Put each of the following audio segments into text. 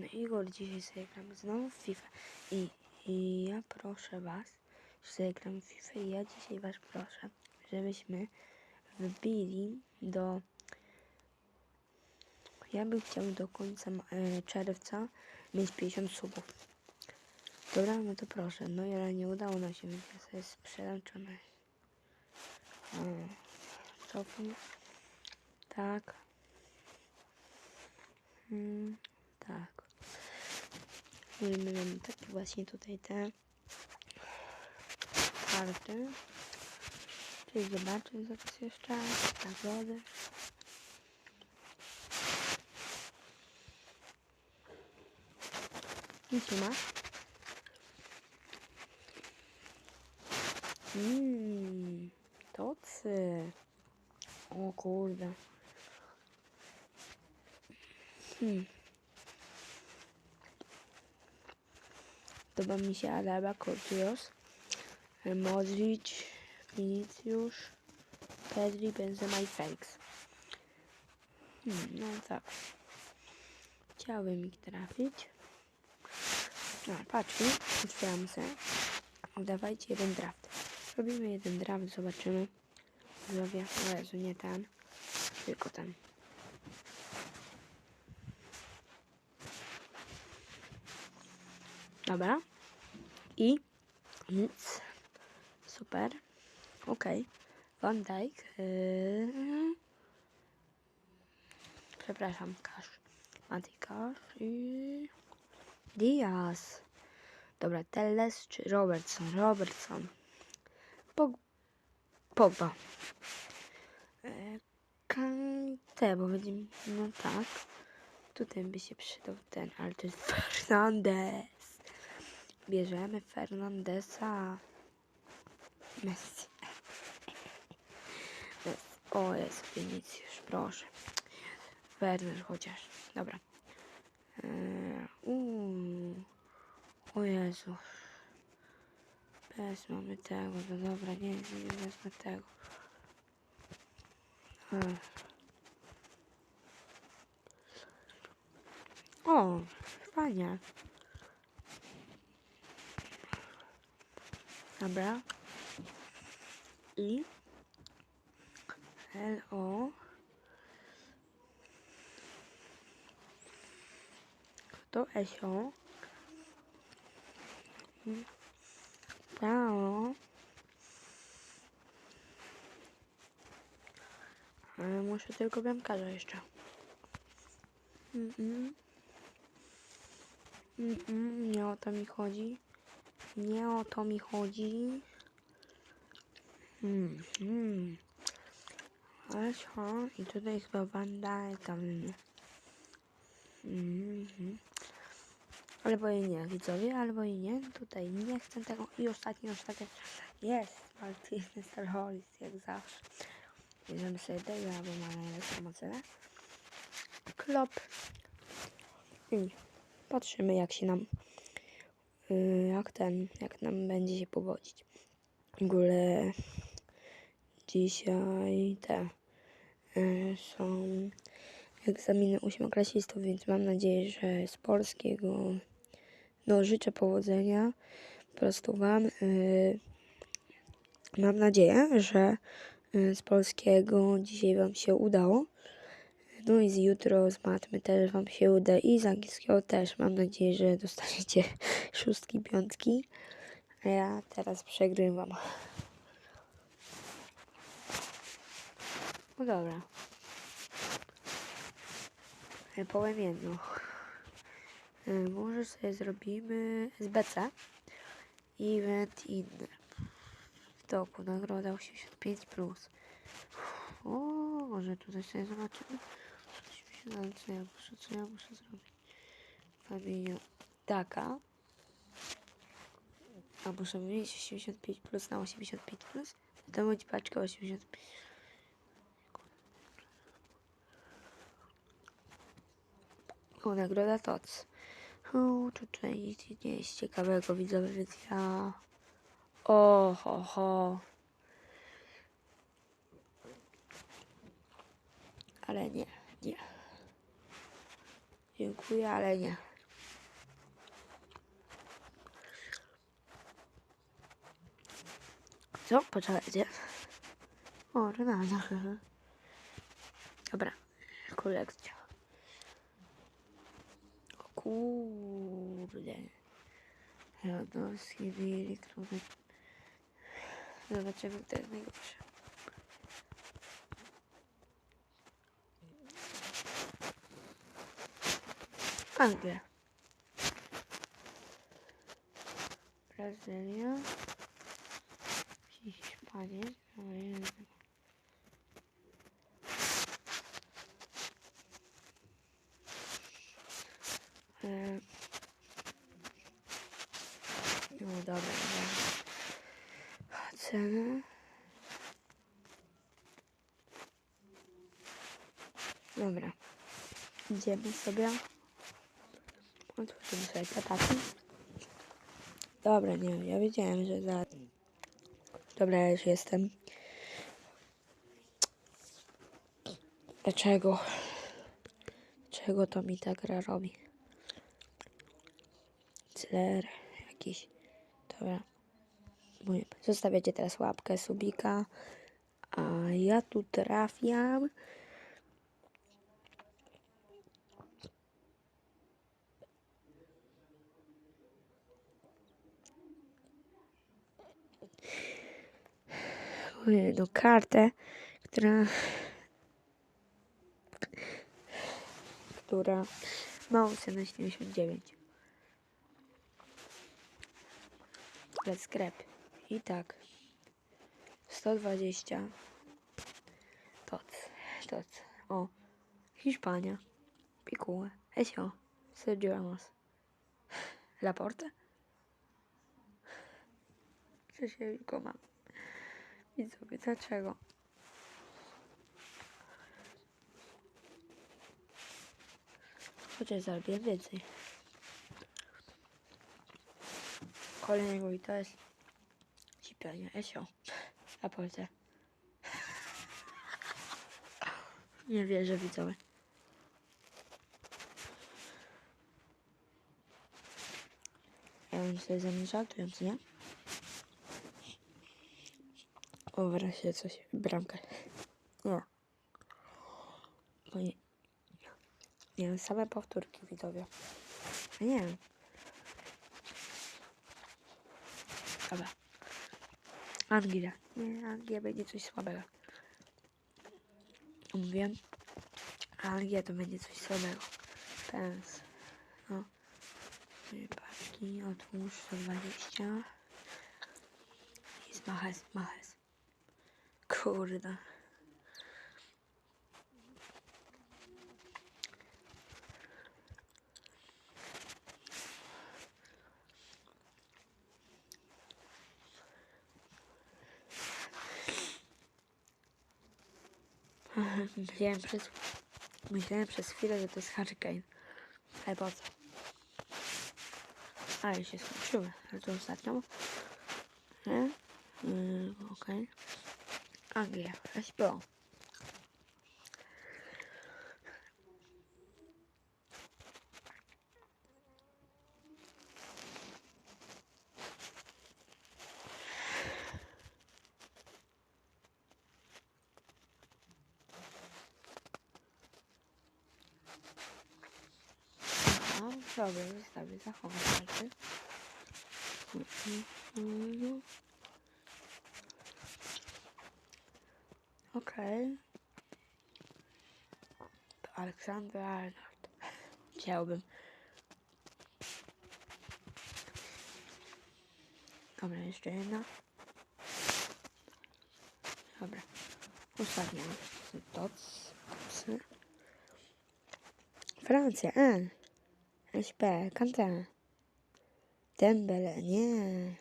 No Igor, dzisiaj sobie gramy znowu w FIFA i, i ja proszę was, że sobie w FIFA i ja dzisiaj was proszę, żebyśmy wbili do... Ja bym chciał do końca e, czerwca mieć 50 subów. Dobra, no to proszę. No ale nie udało nam się, więc ja sobie sprzedam. O, Cofnij. Tak. Mm, tak. Mamy takie właśnie tutaj te karty. Czyli zobaczę zaraz jeszcze. Nagrody. Nic nie ma. Mmm, tocy. O kurde. Hmm. Podoba mi się Alaba, Cortios, Modric, Vinicius, Pedri, Benzema i Felix. Hmm, no tak. Chciałbym ich trafić. No, patrzmy, otwieramy sobie. Dawajcie jeden draft. Robimy jeden draft, zobaczymy. Zrobię, o Jezu, nie ten, tylko ten. Dobra. I nic. Super. Okej. Van Dijk. Yy... Przepraszam, Kasz. Mati Kasz i... Diaz. Dobra, Telles czy Robertson? Robertson. Pog... Pogba. E, Kante, bo będzie... No tak. Tutaj by się przydał ten, ale to jest Fernandez. Bierzemy Fernandesa. Messi. Messi. O jest Vinicius, proszę. Werner chociaż. Dobra. Eee, uuu. O Jezu. Bez mamy tego, no dobra, nie, nie, nie wezmę tego. Ech. O, fajnie. Dobra. I L O. To Esio Prawo Ale muszę tylko bramkarza jeszcze. Mm -mm. Mm -mm, nie o to mi chodzi nie o to mi chodzi. Hmm, hmm. Esio i tutaj chyba Wanda tam. Mhm. Albo i nie, widzowie, albo i nie. Tutaj nie chcę tego. I ostatni, ostatni. Jest, Martiny Starholis, jak zawsze. Bierzemy sobie tego, bo ma najlepszą ocenę. Klop. I patrzymy, jak się nam jak ten, jak nam będzie się powodzić. W ogóle dzisiaj te y, są egzaminy ósmoklasistów, więc mam nadzieję, że z polskiego no życzę powodzenia po prostu wam. y, mam nadzieję, że y, z polskiego dzisiaj wam się udało. No i z jutro z matmy też wam się uda i z angielskiego też. Mam nadzieję, że dostaniecie szóstki, piątki. A ja teraz przegrywam. No dobra. E, Powiem jedno. E, Może sobie zrobimy SBC. Event inny. W toku nagroda 85+. Plus. O, może tutaj sobie zobaczymy. Ale co ja muszę, co ja muszę zrobić? Kamienia taka. A muszę wymienić 85 plus na 85 plus. To będzie paczka 85. O, nagroda TOC. O, tutaj nic nie jest ciekawego, widzowie, więc ja... O, ho, ho. Ale nie, nie. Dziękuję, ale nie. Co? Poczekajcie. O, Renata. Dobra, kolekcja. Kurde. Rodowski, Wilik, Robert. Zobaczymy, kto jest najgorszy. Anglia. Brazylia. Hiszpania. No, dobra, dobra. Cena. Dobra. Idziemy sobie. Otworzymy sobie kataki. Dobra, nie, ja wiedziałem, że za... Dobra, ja już jestem. Dlaczego? Dlaczego to mi ta gra robi? Cler jakiś. Dobra. Zostawiacie teraz łapkę, subika. A ja tu trafiam. Jedną kartę, która która ma ocenę 79. Let's grab. I tak. 120. Toc. Toc. O. Hiszpania. Pikułę. Esio. Sergio Ramos. Laporte? Co się go mam? Widzowie, dlaczego? Chociaż zarobiłem więcej. Kolejnego i to jest sypialnia Esio. Na Polsce. Nie wierzę, widzowie. Ja bym sobie ze mnie żartując, nie? O, wreszcie coś. Bramkę. Bo nie. Nie wiem, same powtórki widzowie. A nie wiem. Dobra. Anglia. Nie, Anglia będzie coś słabego. Mówiłem. Anglia to będzie coś słabego. Pens. No. Paczki. Otwórz 120. Jest Maches, Maches. Kurde. Myślałem przez, myślałem przez chwilę, że to jest Hurricane. Ale po co? A, już się skończyły. Ale to ostatnią. Nie? Yy, Okej. Anglia. SPO. No, dobra, zostawię, zachowam karty. Mhm. Okej. To Aleksander Arnold. Chciałbym. Dobra, jeszcze jedna. Dobra. Ostatnia. Doc. Docy. Francja. E. SP. Kanté. Dembele. Nie.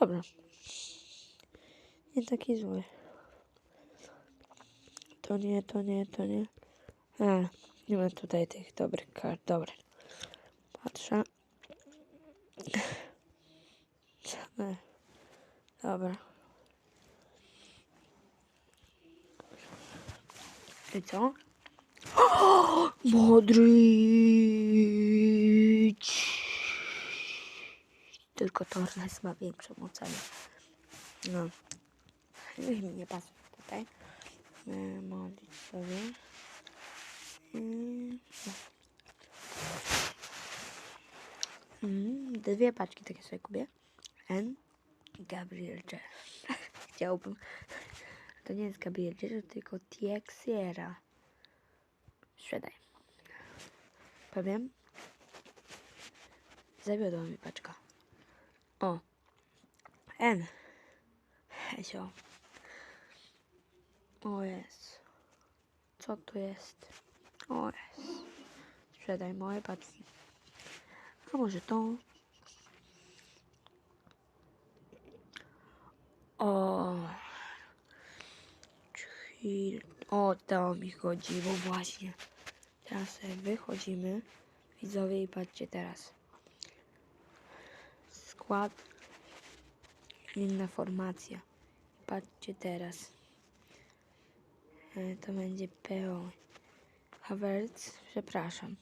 Dobra. Nie taki zły. To nie, to nie, to nie. A, nie ma tutaj tych dobrych kart. Dobra. Patrzę. Dobra. I co? Modric! Tylko Torres ma większą ocenę. No. Niech mi nie pasuje tutaj. E, Modlić sobie. No. Mm, dwie paczki takie sobie kupię. N. Gabriel Jesus. Chciałbym. To nie jest Gabriel Jesus, tylko Tiexiera. Sprzedaj. Powiem. Zawiodła mi paczka. O. N. Hesio. O jest. Co to jest? O jest. Sprzedaj moje paczki. A może to? O. Chill. O, to mi chodziło właśnie. Teraz wychodzimy. Widzowie i patrzcie teraz. Skład. Inna formacja. Patrzcie teraz. E, To będzie PO. Havertz, przepraszam.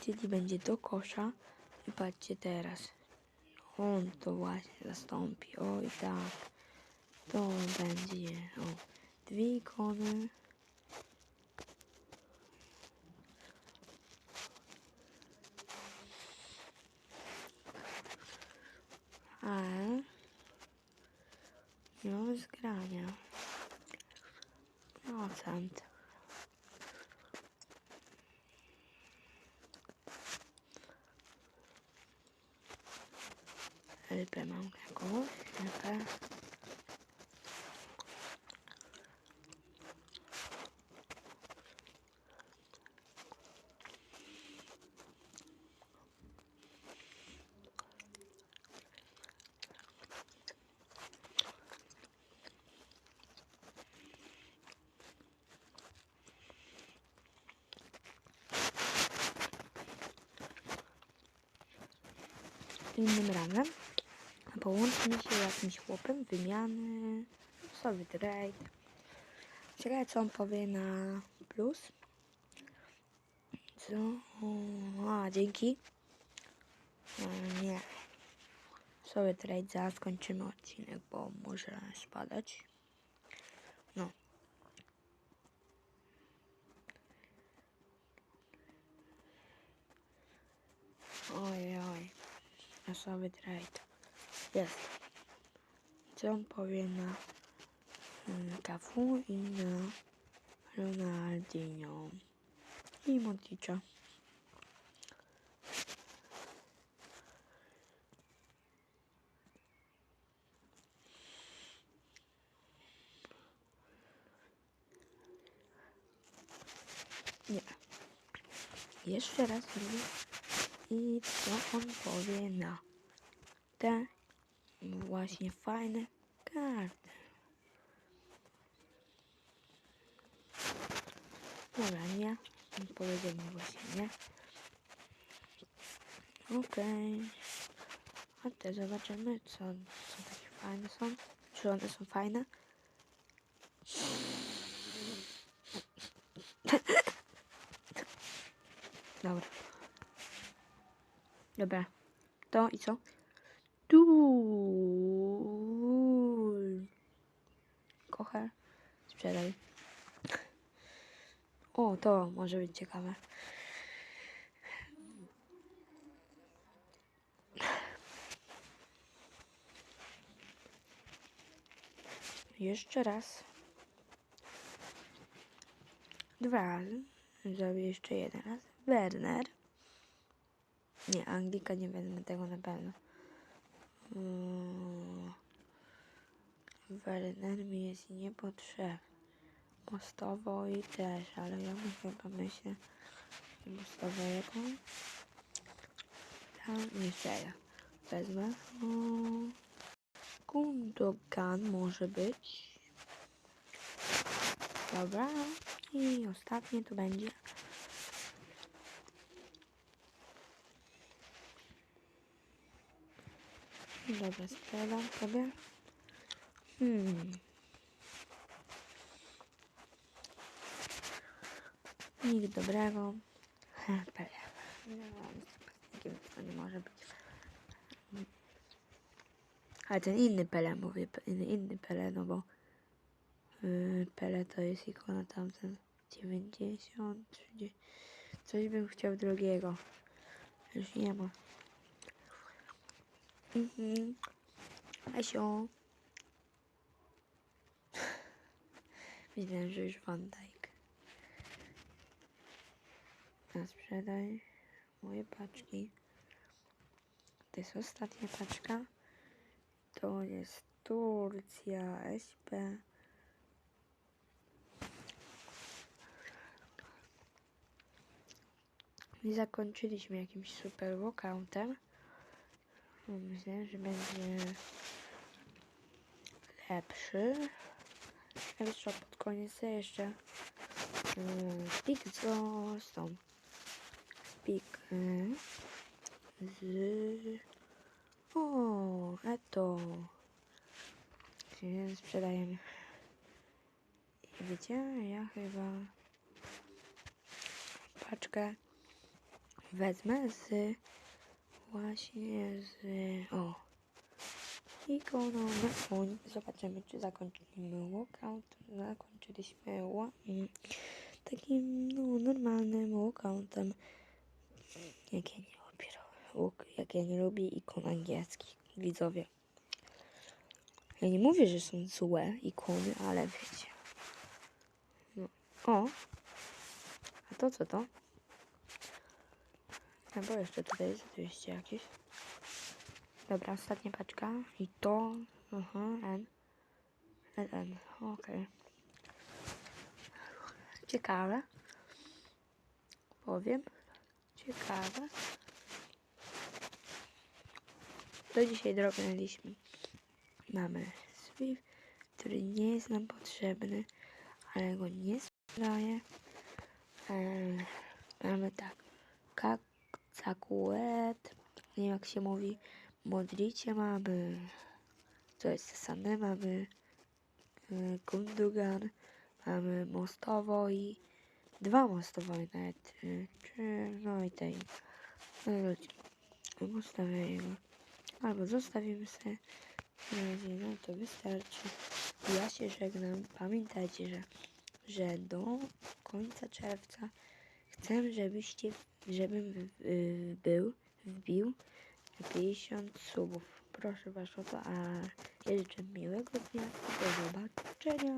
Czyli będzie do kosza. I patrzcie teraz. On to właśnie zastąpi. Oj tak. To będzie. O. Dwie ikony. Ale mamy zgrania. Procent. LP mam jakąś. Innym razem połączmy się jakimś chłopem, wymiany, sobie trade. Ciekawe co on powie na plus. Co? A, dzięki. E, nie. Sobie trade zaraz skończymy odcinek, bo może spadać. No. Oj, oj. Na sobie trade. Jest. Co on powie na Cafu i na Ronaldinho i Modricza. Nie. Jeszcze raz zrobię. I co on powie na te właśnie fajne karty. Dobra, nie. On powiedział mi właśnie nie. Okej. A te zobaczymy, co są takie fajne są. Czy one są fajne? Dobra. Dobra. To i co? Tu. Kochę. Sprzedaj. O, to może być ciekawe. Jeszcze raz. Dwa razy. Zrobię jeszcze jeden raz. Werner. Nie, Anglika nie wezmę tego na pewno. Mm. Werner mi jest niepotrzebny. Mostowo i też, ale ja bym chyba myślę, że mostowo jaką? Tam ja wezmę. Gundogan może być. Dobra. I ostatnie to będzie. Dobra, sprzedam sobie. Hmm. Nikt dobrego. Pele. No, nie może być. Ale ten inny Pele, mówię, inny, inny Pele, no bo yy, Pele to jest ikona tamten 90, 30. Coś bym chciał drugiego. Już nie ma. Mhm. Asio. Myślałem, że już Van Dijk. Na sprzedaj moje paczki. To jest ostatnia paczka. To jest Turcja SP. I zakończyliśmy jakimś super walkoutem. Myślę, że będzie lepszy. Jeszcze pod koniec jeszcze yy, pik z tą pik yy, z o, eto. Się sprzedajemy. I wiecie, ja chyba paczkę wezmę z właśnie z o ikoną koń. Zobaczymy, czy zakończyliśmy walkout. Zakończyliśmy takim no, normalnym walkoutem. Jak ja nie walk- jak ja nie lubię ikon angielskich, widzowie. Ja nie mówię, że są złe ikony, ale wiecie. No. O! A to co to? No bo jeszcze tutaj jest 200 jakieś. Dobra, ostatnia paczka. I to. Aha, N. N, N. Okej. Ciekawe. Powiem. Ciekawe. Do dzisiaj drobnęliśmy. Mamy Swift, który nie jest nam potrzebny, ale go nie sprzedaję. Em, mamy tak. Kak, Cakuet. Nie wiem jak się mówi. Modricie mamy. To jest Sané, mamy y, Gundogan, mamy Mostowo i dwa Mostowo nawet. Czy, no i tej. No. Albo zostawimy sobie. No to wystarczy. Ja się żegnam. Pamiętajcie, że, że do końca czerwca chcę, żebyście, żebym y, był, wbił 50 subów. Proszę Was o to, a życzę miłego dnia do zobaczenia.